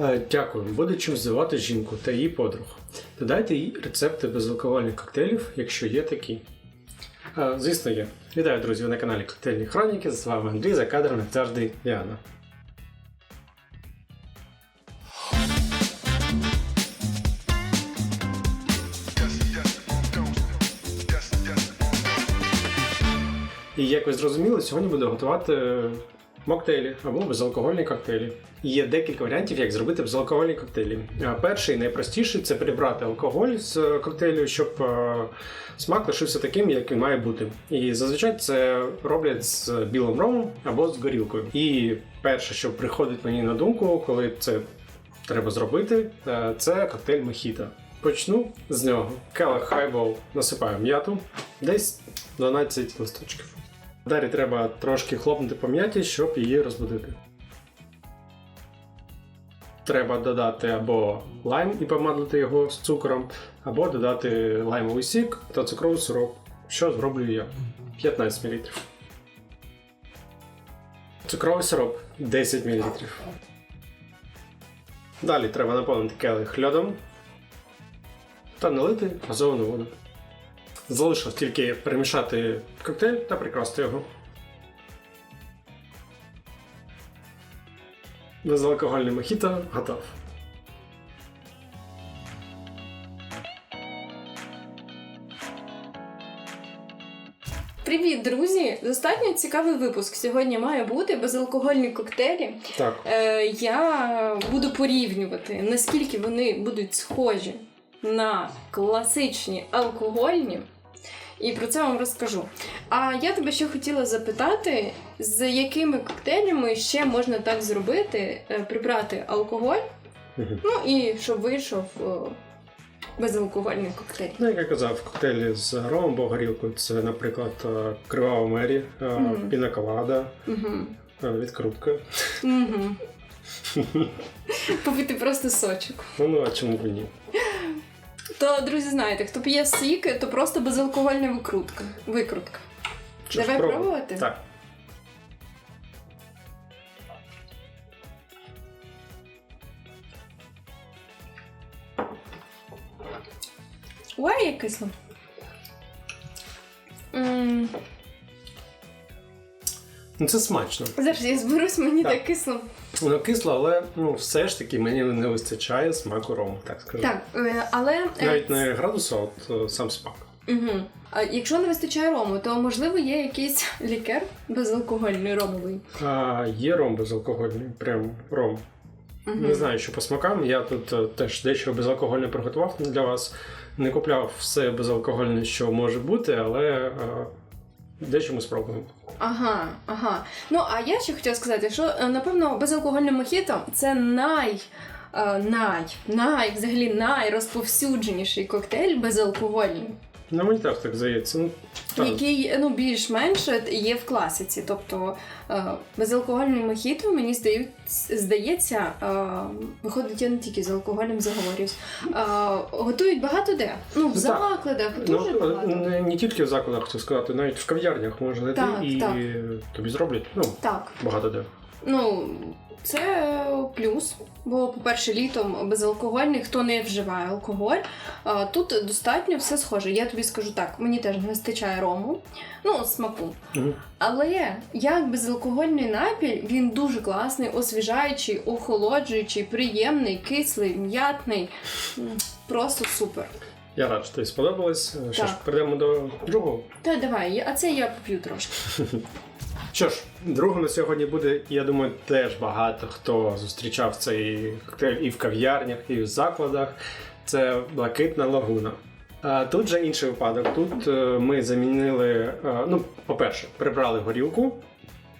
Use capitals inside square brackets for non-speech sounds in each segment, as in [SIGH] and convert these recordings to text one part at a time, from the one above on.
Е, Дякую. Буде чим здивувати жінку та її подруг. Додайте їй рецепти безалкогольних коктейлів, якщо є такі. Е, Звісно, є. Вітаю, друзі! На каналі Коктейльні Хроніки. З вами Андрій за кадром, завжди, Діана. І як ви зрозуміли, сьогодні буду готувати моктейлі або безалкогольні коктейлі. Є декілька варіантів, як зробити безалкогольні коктейлі. А Перший найпростіший це прибрати алкоголь з е, коктейлю, щоб е, смак лишився таким, як він має бути. І зазвичай це роблять з білим ромом або з горілкою. І перше, що приходить мені на думку, коли це треба зробити, е, це коктейль Мохіто. Почну з нього. Келих хайбол насипаю м'яту, десь 12 листочків. Далі треба трошки хлопнути по м'яті, щоб її розбудити. Треба додати або лайм і помадлити його з цукром, або додати лаймовий сік та цукровий сироп, що зроблю я 15 мл. Цукровий сироп 10 мл. Далі треба наповнити келих льодом та налити газовану воду. Залишилось тільки перемішати коктейль та прикрасти його. Безалкогольний мохіто готов. Привіт, друзі! Достатньо цікавий випуск. Сьогодні має бути безалкогольні коктейлі. Так. Е, я буду порівнювати, наскільки вони будуть схожі на класичні алкогольні. І про це вам розкажу. А я тебе ще хотіла запитати, з якими коктейлями ще можна так зробити, е, прибрати алкоголь, ну і щоб вийшов е, безалкогольний коктейль. Ну, як я казав, коктейлі з ромом або горілкою це, наприклад, е, Кривава Мері, Мгм. пінаколада, е, відкрутка. Угу. [LAUGHS] Попити просто сочок. Ну, ну а чому б ні? То, друзі, знаєте, хто п'є сік, то просто безалкогольна викрутка. Викрутка. Що Давай пробуємо? пробувати? Так. Ой, як кисло. М, Ну, це смачно. Зараз я зберусь, мені Так. так кисло. Воно кисло, але ну, все ж таки мені не вистачає смаку рому, так скажу. Так, е, але. е, Навіть не градуса, а от е, сам смак. Угу. А якщо не вистачає рому, то можливо є якийсь [LAUGHS] лікер безалкогольний ромовий. А, є ром безалкогольний, прям ром. Мгм. Не знаю, що по смакам. Я тут теж дещо безалкогольне приготував для вас. Не купляв все безалкогольне, що може бути, але е, дещо ми спробуємо. Ага, ага. Ну а я ще хотіла сказати, що е, напевно безалкогольне мохіто це най. е, Най, най, взагалі найрозповсюдженіший коктейль безалкогольний, Ну, мені так здається. Ну, так. який ну більш-менш є в класиці. Тобто е, безалкогольний мохіто, мені здають, здається, е, виходить, я не тільки з алкоголем заговорюсь. Е, готують багато де. Ну, в Ну, так. закладах Ну, дуже е, багато. не, не тільки в закладах, хотів сказати, навіть в кав'ярнях можна Так, і так. тобі зроблять. Ну, Так. багато де. Ну, це плюс, бо, по-перше, літом безалкогольний, хто не вживає алкоголь, тут достатньо все схоже. Я тобі скажу так, мені теж не вистачає рому, ну, смаку. Але як безалкогольний напій, він дуже класний, освіжаючий, охолоджуючий, приємний, кислий, м'ятний. Просто супер. Я рад, що тобі сподобалось. Що ж, перейдемо до другого. Та давай, а це я поп'ю трошки. [LAUGHS] Що ж, другим на сьогодні буде, я думаю, теж багато хто зустрічав цей коктейль і в кав'ярнях, і в закладах. Це блакитна лагуна. Тут же інший випадок. Тут е, ми замінили, е, ну, по-перше, прибрали горілку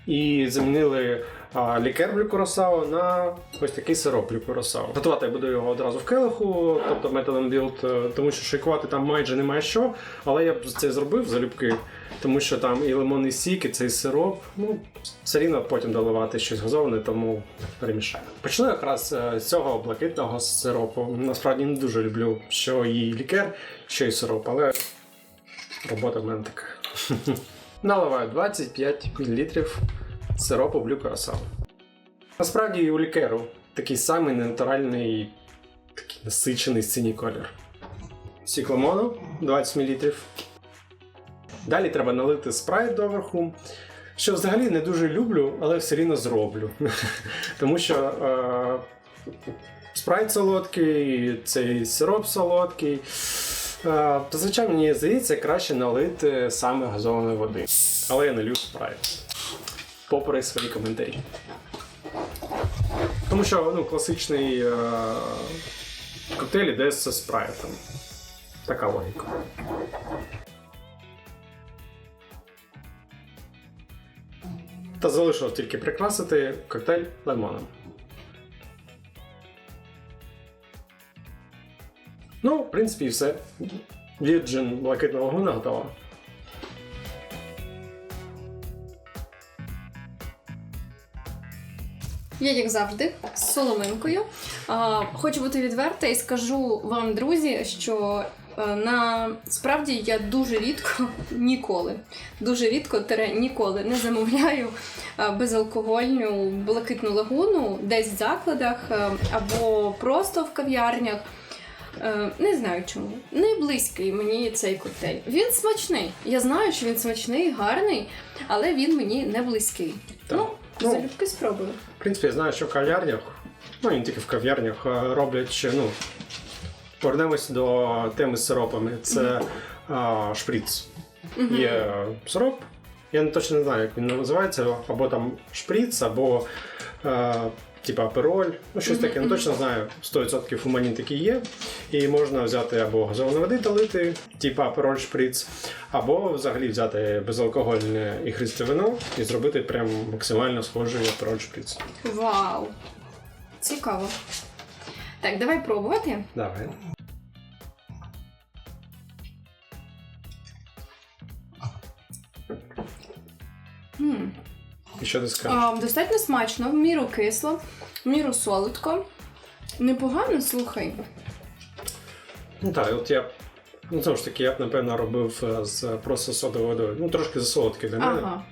і замінили а, лікер люкуросао на ось такий сироп люкуросао. Готувати я буду його одразу в келиху, тобто методом білд, е, тому що шейкувати там майже немає що, але я б це зробив залюбки, тому що там і лимонний сік, і цей сироп. Ну, все рівно потім доливати щось газоване, тому перемішаю. Почну якраз е, з цього блакитного сиропу. Насправді не дуже люблю, що і лікер, що і сироп, але робота в мене така. [LAUGHS] Наливаю 25 мл сиропу в люкарасал. Насправді у лікеру такий самий натуральний, такий насичений синій колір. Сік лимону 20 мл. Далі треба налити спрайт доверху. Що взагалі не дуже люблю, але все рівно зроблю. [LAUGHS] Тому що е, спрайт солодкий, цей сироп солодкий. Е, зазвичай мені здається, краще налити саме газованої води. Але я налью спрайт. Попри свої коментарі. Тому що ну, класичний е, коктейль іде з спрайтом. Така логіка. Та залишилось тільки прикрасити коктейль лимоном. Ну, в принципі, і все. Вірджин блакитна лагуна готова. Я, як завжди, з соломинкою. Хочу бути відверта і скажу вам, друзі, що е, на справді я дуже рідко ніколи, дуже рідко тере ніколи не замовляю е, безалкогольну блакитну лагуну десь в закладах е, або просто в кав'ярнях. Не знаю чому. Не близький мені цей коктейль. Він смачний. Я знаю, що він смачний, гарний, але він мені не близький. Так. Ну, Ну. залюбки спробую. В принципі, я знаю, що в кав'ярнях, ну і не тільки в кав'ярнях, е, роблять ще, ну. Повернемось до теми з сиропами. Це а, шприц. Є сироп. Я не точно не знаю, як він називається, або там шприц, або е, типа апероль. Ну, щось таке, не точно знаю. 100% у мені такі є. І можна взяти або газовану води долити, типа апероль шприц, або взагалі взяти безалкогольне ігристе вино і зробити прям максимально схожий апероль шприц. Вау! Цікаво. Так, давай пробувати. Давай. Що ти скажеш? А, достатньо смачно, в міру кисло, в міру солодко. Непогано, слухай. Ну так, от я. Ну, знову ж таки, я б, напевно, робив е, з просто содовою водою. Ну, трошки засолодкий для мене. Ага.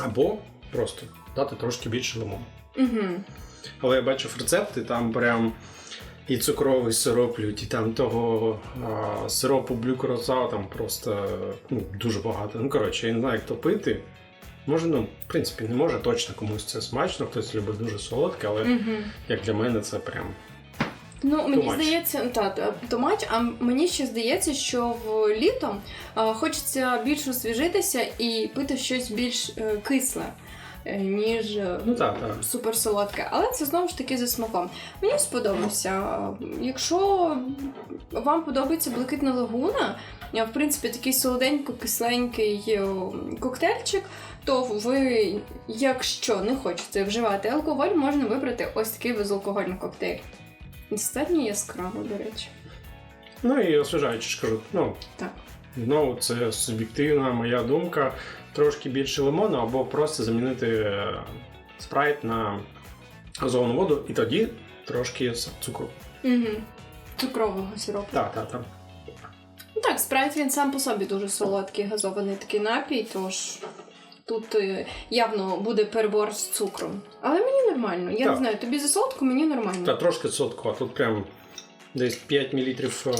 Або просто дати трошки більше лимону. Угу. Але я бачив рецепти, там прям і цукровий сироп лють, і там того а, сиропу блюкороза там просто ну, дуже багато. Ну, коротше, я не знаю, як то пити. Може, ну, в принципі, не може точно комусь це смачно, хтось любить дуже солодке, але Угу. як для мене це прям. Ну, мені Тумач. здається, та, томач, а мені ще здається, що в літо а, хочеться більш освіжитися і пити щось більш е, кисле, е, ніж е, Ну так, так. супер солодке. Але це знову ж таки за смаком. Мені сподобався. Якщо вам подобається блакитна лагуна, в принципі, такий солоденько-кисленький е, коктейльчик, то ви, якщо не хочете вживати алкоголь, можна вибрати ось такий безалкогольний коктейль. Достатньо яскраво, до речі. Ну і освіжаючи ж кажу, ну, Так. Знову це суб'єктивна моя думка. Трошки більше лимону, або просто замінити е, спрайт на газовану воду, і тоді трошки цукру. Угу. Цукрового сиропу. Так, так, так. Ну так, спрайт він сам по собі дуже солодкий, газований такий напій, тож тут е, явно буде перебор з цукром. Але мені нормально. Я Так. не знаю, тобі за солодко, мені нормально. Та трошки сотку, а тут прям десь 5 мл е,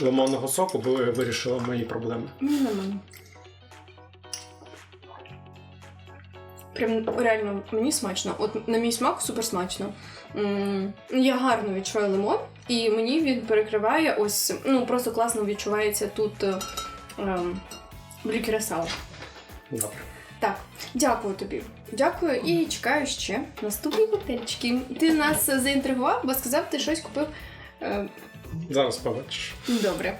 лимонного соку вирішило мої проблеми. Мені нормально. Прям реально мені смачно. От на мій смак супер смачно. Я гарно відчуваю лимон, і мені він перекриває ось, ну просто класно відчувається тут е, ем, брікересал. Добре. Так, дякую тобі. Дякую і чекаю ще наступні коктейльчики. Ти нас заінтригував, бо сказав, ти щось купив. Е, Зараз побачиш. добре.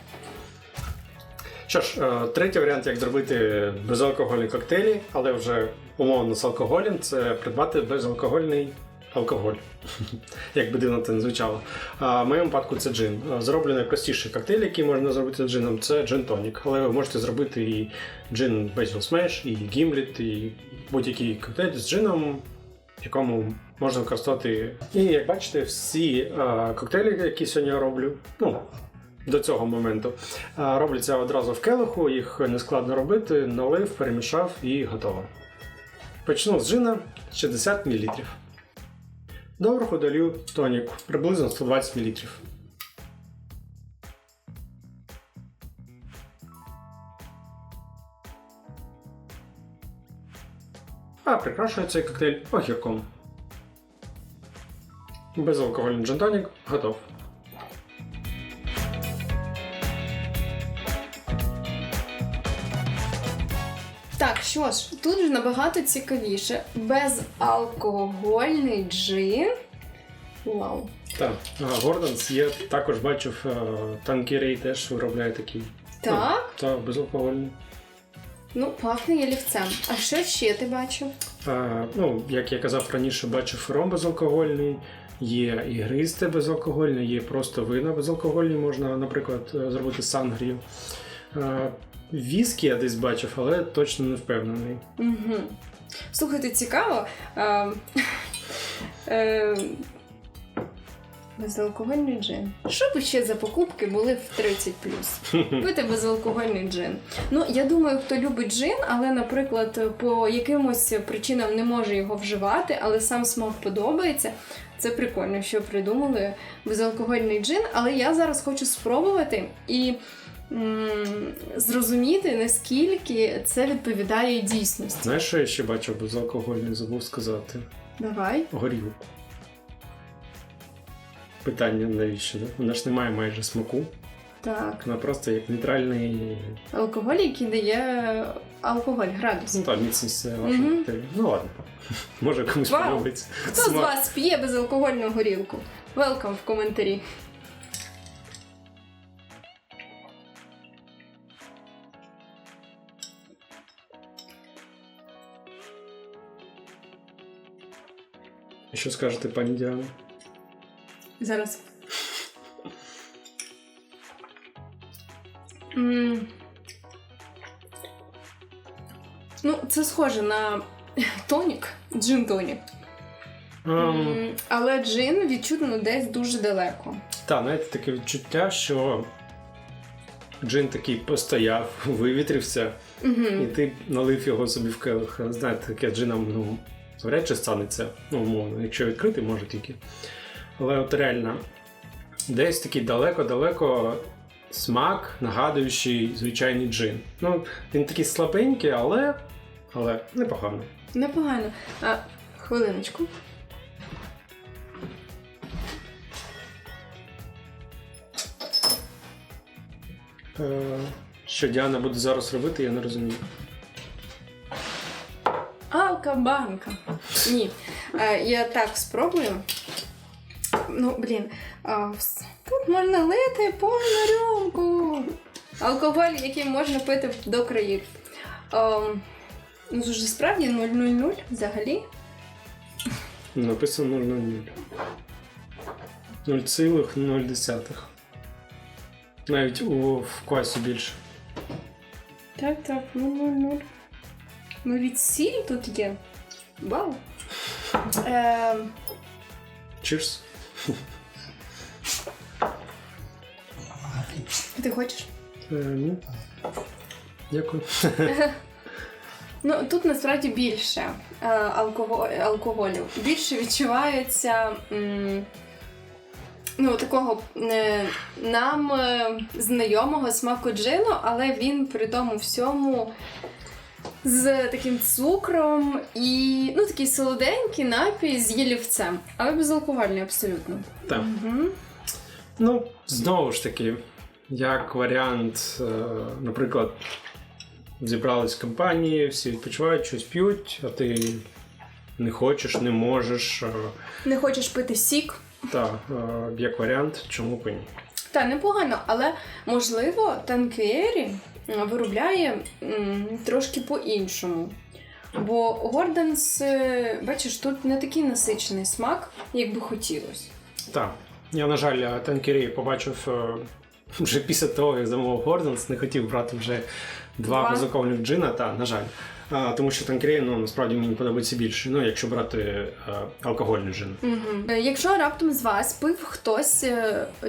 Що ж, е, третій варіант, як зробити безалкогольні коктейлі, але вже умовно з алкоголем, це придбати безалкогольний алкоголь. [LAUGHS] Як би дивно це не звучало. А в моєму випадку це джин. Зроблю найпростіший коктейль, який можна зробити з джином, це джин тонік. Але ви можете зробити і джин Basil Smash, і гімліт, і будь-який коктейль з джином, якому можна використовувати. І як бачите, всі е, коктейлі, які сьогодні я роблю, ну, до цього моменту. Робляться одразу в келиху, їх не складно робити, налив, перемішав і готово. Почну з джина 60 мл. Доверху долю тонік, приблизно 120 мл. А прикрашує цей коктейль огірком. Безалкогольний джин-тонік готов. Що ж, тут ж набагато цікавіше. Безалкогольний джин. Вау. Так, Гордонс є, також бачив, танкірей теж виробляє такий. Так, Так, безалкогольний. ну пахне ялівцем. А що ще ти бачив? А, ну, як я казав раніше, бачив ром безалкогольний, є ігристе безалкогольне, є просто вина безалкогольні, можна, наприклад, е, зробити сангрію. Віскі я десь бачив, але точно не впевнений. Угу. Слухайте, цікаво. А, [LAUGHS] е, безалкогольний джин. Що б ще за покупки були в 30 [LAUGHS] Пити безалкогольний джин. Ну, я думаю, хто любить джин, але, наприклад, по якимось причинам не може його вживати, але сам смак подобається. Це прикольно, що придумали безалкогольний джин, але я зараз хочу спробувати і зрозуміти, наскільки це відповідає дійсності. Знаєш, що я ще бачив безалкогольний, забув сказати? Давай. Горілку. Питання навіщо? Да? Вона ж не має майже смаку. Так. Вона просто як нейтральний. Алкоголь, який дає алкоголь, градус. Ну так, міцність це ваша Мгм. Ну ладно. [LAUGHS] Може комусь подобається. Хто з вас п'є безалкогольну горілку? Велкам в коментарі. Що скажете, пані Діана? Зараз. М. Ну, це схоже на тонік, джин-тонік. Ем, Але джин відчутно десь дуже далеко. Та, знаєте, таке відчуття, що джин такий постояв, [LAUGHS] вивітрився, і Угу. ти налив його собі в келих. Знаєте, таке джином, ну, вряд чи станеться. Ну, умовно, якщо відкрити, може тільки. Але от реально, десь такий далеко-далеко смак, нагадуючий звичайний джин. Ну, він такий слабенький, але, але непогано. Непогано. А, хвилиночку. Е, що Діана буде зараз робити, я не розумію. Алкабанка. Ні. Е, я так спробую. Ну, блін. Тут можна лити повну рюмку. Алкоголь, який можна пити до країв. Ем, ну, це справді 000 взагалі. Написано 0,00. 0,0. Навіть у в квасі більше. Так, так, 000. Ну, від сіль тут є. Вау. Cheers. ти хочеш? Е, ні. Дякую. Ну тут насправді більше е, алкоголь, алкоголю. Більше відчувається м, ну, такого е, нам е, знайомого смаку джину, але він при тому всьому з таким цукром і ну, такий солоденький напій з їлівцем, але безалкогольний абсолютно. Так. Угу. Ну, знову ж таки, як варіант, е, наприклад, зібрались компанії, всі відпочивають, щось п'ють, а ти не хочеш, не можеш. е, Не хочеш пити сік. Та, е, як варіант, чому б і ні? Та непогано, але можливо Танквері м, виробляє трошки по-іншому. Бо Гордонс, е, бачиш, тут не такий насичений смак, як би хотілося. Так. Я, на жаль, танкері побачив е, вже після того, як замовив Гордонс, не хотів брати вже два Два. безалкогольних джина, та, на жаль. А, тому що танкері, ну, насправді мені подобається більше, ну, якщо брати е, алкогольний джин. Угу. Якщо раптом з вас пив хтось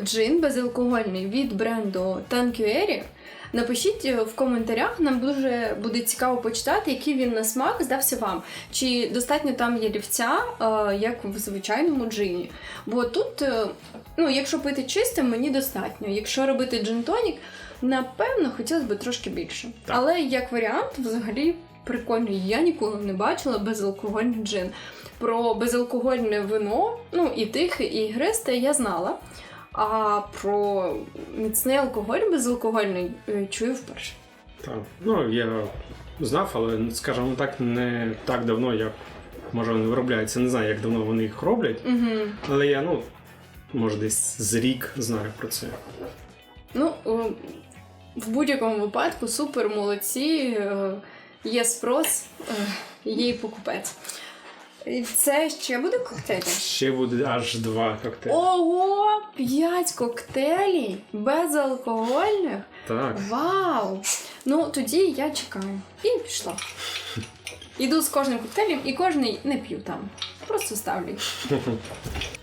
джин безалкогольний від бренду Танквері, Напишіть е, в коментарях, нам дуже буде цікаво почитати, який він на смак здався вам. Чи достатньо там ялівця, е, як в звичайному джині. Бо тут, е, ну, якщо пити чистим, мені достатньо. Якщо робити джин-тонік, напевно, хотілося б трошки більше. Так. Але як варіант, взагалі прикольний. Я ніколи не бачила безалкогольний джин. Про безалкогольне вино, ну і тихе, і ігристе я знала. А про міцний алкоголь безалкогольний е, чую вперше. Так. Ну, я знав, але, скажімо так, не так давно, як може вони виробляються. Не знаю, як давно вони їх роблять, Угу. але я, ну, може, десь з рік знаю про це. Ну, е, в будь-якому випадку супер молодці. е, Є спрос, є і покупець. І Це ще буде коктейль? Ще буде аж два коктейлі. Ого! П'ять коктейлів безалкогольних. Так. Вау! Ну тоді я чекаю. І пішла. Іду з кожним коктейлем і кожний не п'ю там. Просто ставлю. [LAUGHS]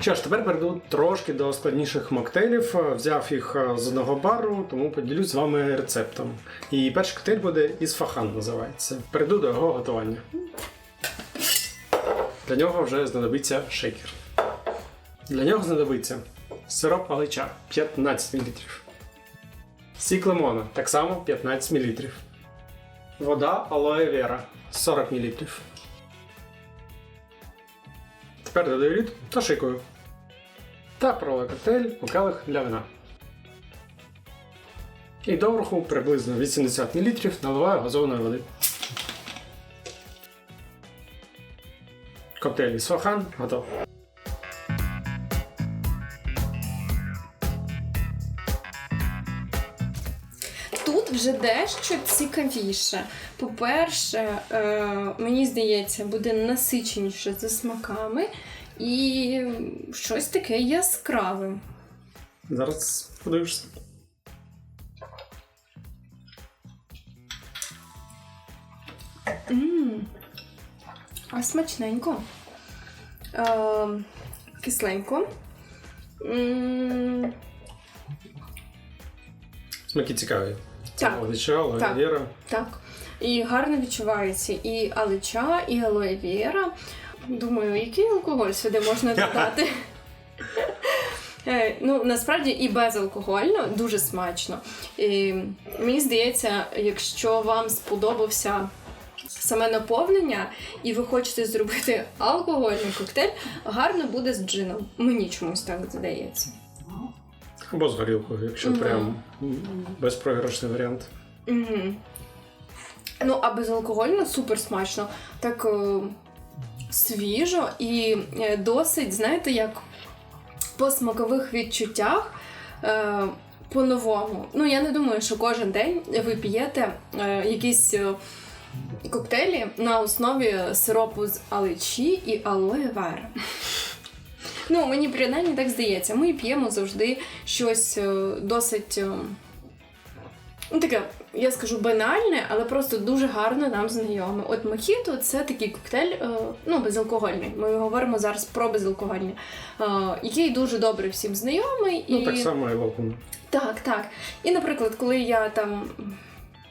Що ж, тепер перейду трошки до складніших моктейлів. Взяв їх е, з одного бару, тому поділюсь з вами рецептом. І перший коктейль буде ісфахан називається. Перейду до його готування. Для нього вже знадобиться шейкер. Для нього знадобиться сироп алича 15 мл. Сік лимона так само 15 мл. Вода алоe вера 40 мл. Тепер додаю лід та шикую. Та пролив коктейль у келих для вина. І доверху приблизно 80 мл наливаю газованої води. Коктейль Ісфахан готов. Тут вже дещо цікавіше. По-перше, е, мені здається, буде насиченіше за смаками і щось таке яскраве. Зараз подивишся. М, А смачненько. Е, кисленько. Смаки цікаві. Так. Так. віра. Так. І гарно відчувається і алича, і алоe вера. Думаю, який алкоголь сюди можна [LAUGHS] додати? Е, Ну, насправді і безалкогольно, дуже смачно. І мені здається, якщо вам сподобався саме наповнення, і ви хочете зробити алкогольний коктейль, гарно буде з джином. Мені чомусь так здається. Або з горілкою, якщо Мгм. прям безпрограшний варіант. Угу. Ну, а безалкогольно супер смачно. Так е, свіжо і е, досить, знаєте, як по смакових відчуттях. Е, по-новому. Ну, я не думаю, що кожен день ви п'єте е, якісь е, коктейлі на основі сиропу з аличі і алоe вера. Ну, мені принаймні так здається. Ми п'ємо завжди щось е, досить. е, Ну, таке, я скажу банальне, але просто дуже гарно нам знайоме. От мохіто це такий коктейль, е, ну, безалкогольний. Ми говоримо зараз про безалкогольний, який дуже добре всім знайомий. Ну, так само і локун. Так, так. І, наприклад, коли я там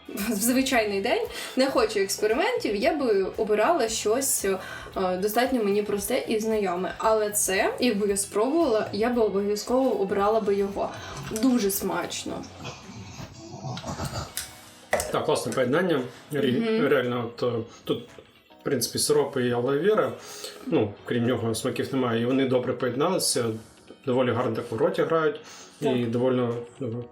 в звичайний день не хочу експериментів, я би обирала щось е, достатньо мені просте і знайоме. Але це, якби я спробувала, я би обов'язково обрала би його. Дуже смачно. Так, класне поєднання. Рі- Мгм. Реально, от, е, тут, в принципі, сиропи і алоe ну, крім нього, смаків немає, і вони добре поєдналися, доволі гарно так в роті грають, і Так. доволі ну,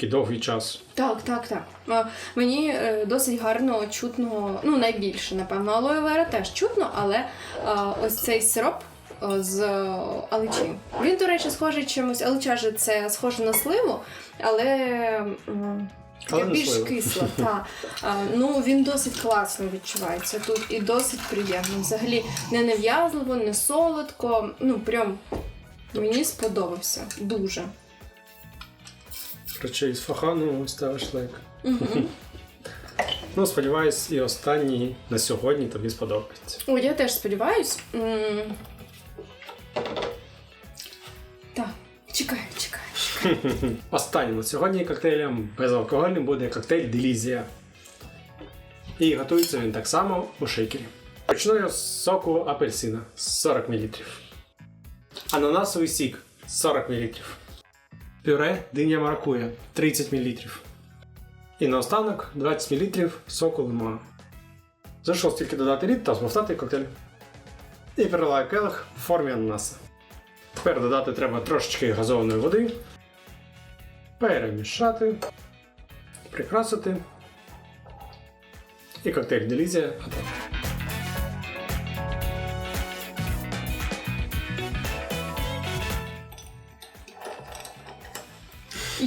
такий довгий час. Так, так, так. Мені е, досить гарно чутно, ну найбільше, напевно, алоe вера теж чутно, але ось цей сироп. е, З аличі. Він, до речі, схожий чимось. Алича же це схоже на сливу, але Але більш кисло. [LAUGHS] Та. Ну, він досить класно відчувається тут і досить приємно. Взагалі не нав'язливо, не солодко. Ну, прям мені сподобався. Дуже. Речей з фахану ставиш лайк. Угу. [LAUGHS] Ну, сподіваюсь, і останній на сьогодні тобі сподобається. О, я теж сподіваюсь. М. Так, чекаю, чекаю. [LAUGHS] Останнім на сьогодні коктейлем безалкогольним буде коктейль Делізія. І готується він так само у шейкері. Почну я з соку апельсина 40 мл. Ананасовий сік 40 мл. Пюре диня маракуя 30 мл. І наостанок 20 мл соку лимону. Залишилось тільки додати лід та змовтати коктейль. І переливаю келих в формі ананаса. Тепер додати треба трошечки газованої води, перемішати, прикрасити. І коктейль Делізія готовий.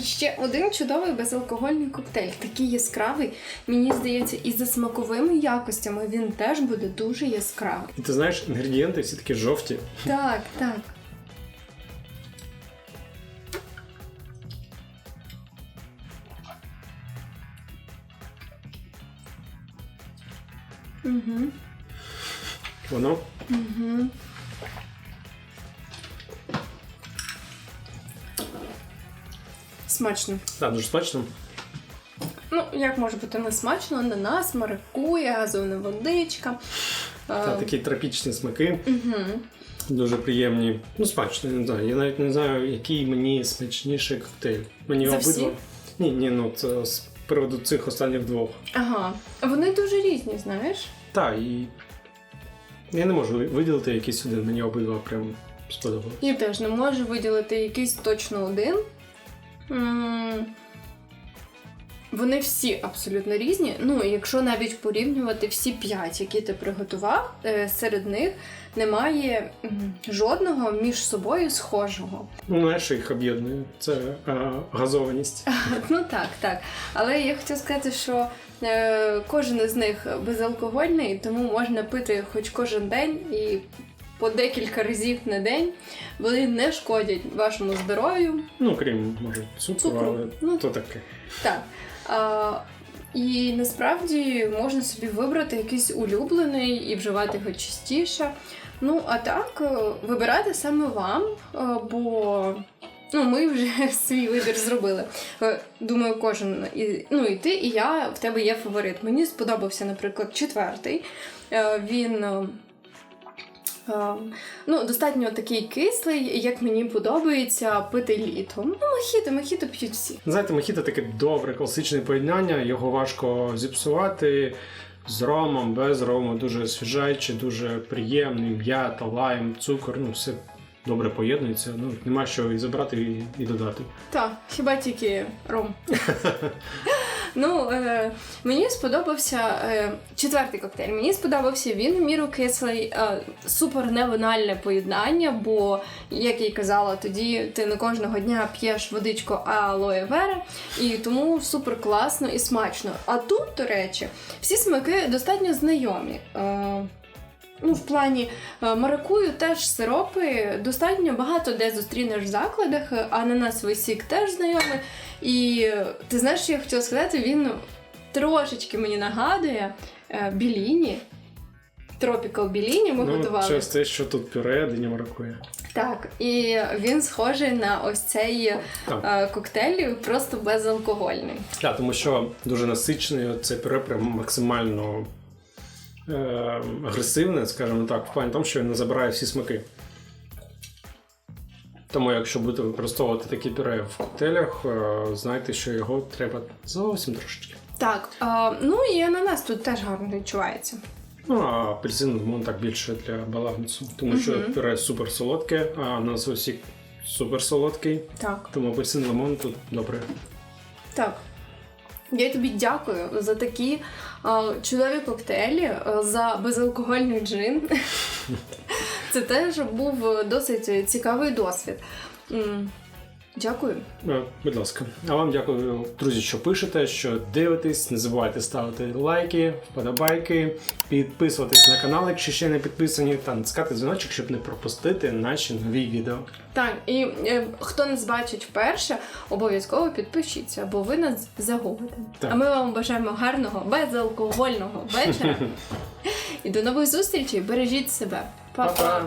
Ще один чудовий безалкогольний коктейль, такий яскравий. Мені здається, і за смаковими якостями він теж буде дуже яскравий. І ти знаєш, інгредієнти всі такі жовті. Так, так. Угу. Воно Угу. Смачно. так, дуже смачно. Ну, як може бути не смачно, ананас, маракуя, газована водичка. Та, такі тропічні смаки, Угу. дуже приємні. Ну, смачно, я не знаю. Я навіть не знаю, який мені смачніший коктейль. Мені За обидва. всі? Ні, ні, ну це з приводу цих останніх двох. Ага. Вони дуже різні, знаєш? Так, і я не можу виділити якийсь один, мені обидва прям сподобалось. Я теж не можу виділити якийсь точно один. Вони всі абсолютно різні. Ну, якщо навіть порівнювати всі п'ять, які ти приготував, е, серед них немає жодного між собою схожого. Ну, знаєш, їх об'єднує. Це а, газованість. [LAUGHS] Ну так, так. Але я хотіла сказати, що е, кожен із них безалкогольний, тому можна пити хоч кожен день і по декілька разів на день. Вони не шкодять вашому здоров'ю. Ну, крім, може, цукру, Цукру. але Ну, то таке. Так. А, і насправді можна собі вибрати якийсь улюблений і вживати його частіше. Ну, а так, е, вибирати саме вам, е, бо ну, ми вже [LAUGHS] свій вибір зробили. Е, Думаю, кожен і, ну, і ти, і я в тебе є фаворит. Мені сподобався, наприклад, четвертий. Він. Е, Ну, достатньо такий кислий, як мені подобається пити літом. Ну, мохіто, мохіто п'ють всі. Знаєте, мохіто таке добре, класичне поєднання, його важко зіпсувати. З ромом, без рому, дуже освіжаюче, дуже приємний, м'ята, лайм, цукор, ну все добре поєднується. Ну, нема що і забрати, і, і додати. Так, хіба тільки ром. [LAUGHS] ну, е, мені сподобався е, четвертий коктейль. Мені сподобався він в міру кислий, е, супер невинальне поєднання, бо, як я й казала, тоді ти не кожного дня п'єш водичку алоє вера, і тому супер класно і смачно. А тут, до речі, всі смаки достатньо знайомі. Е, Ну, в плані е, маракую теж сиропи достатньо багато де зустрінеш в закладах, е, ананасовий сік теж знайомий. І ти знаєш, що я хотіла сказати, він трошечки мені нагадує е, біліні. Tropical біліні ми ну, готували. через те, що тут пюре, диня маракує. Так, і він схожий на ось цей е, коктейль, просто безалкогольний. Так, тому що дуже насичений, це пюре прям максимально агресивне, скажімо так, в плані тому, що він не забирає всі смаки. Тому, якщо будете використовувати такі пюре в коктейлях, е, знайте, що його треба зовсім трошечки. Так, е, ну і ананас тут теж гарно відчувається. Ну, а апельсин лимон так більше для балансу, тому що Мгм. пюре супер солодке, а ананасовий сік супер солодкий, Так. тому апельсин лимон тут добре. Так. Я тобі дякую за такі а, чудові коктейлі, за безалкогольний джин. [LAUGHS] Це теж був досить цікавий досвід. Дякую. Е, Будь ласка. А вам дякую, друзі, що пишете, що дивитесь. Не забувайте ставити лайки, вподобайки, підписуватись на канал, якщо ще не підписані, та натискати дзвіночок, щоб не пропустити наші нові відео. Так, і е, хто нас бачить вперше, обов'язково підпишіться, бо ви нас загубите. Так. А ми вам бажаємо гарного, безалкогольного вечора. [LAUGHS] І до нових зустрічей. Бережіть себе. Па-па!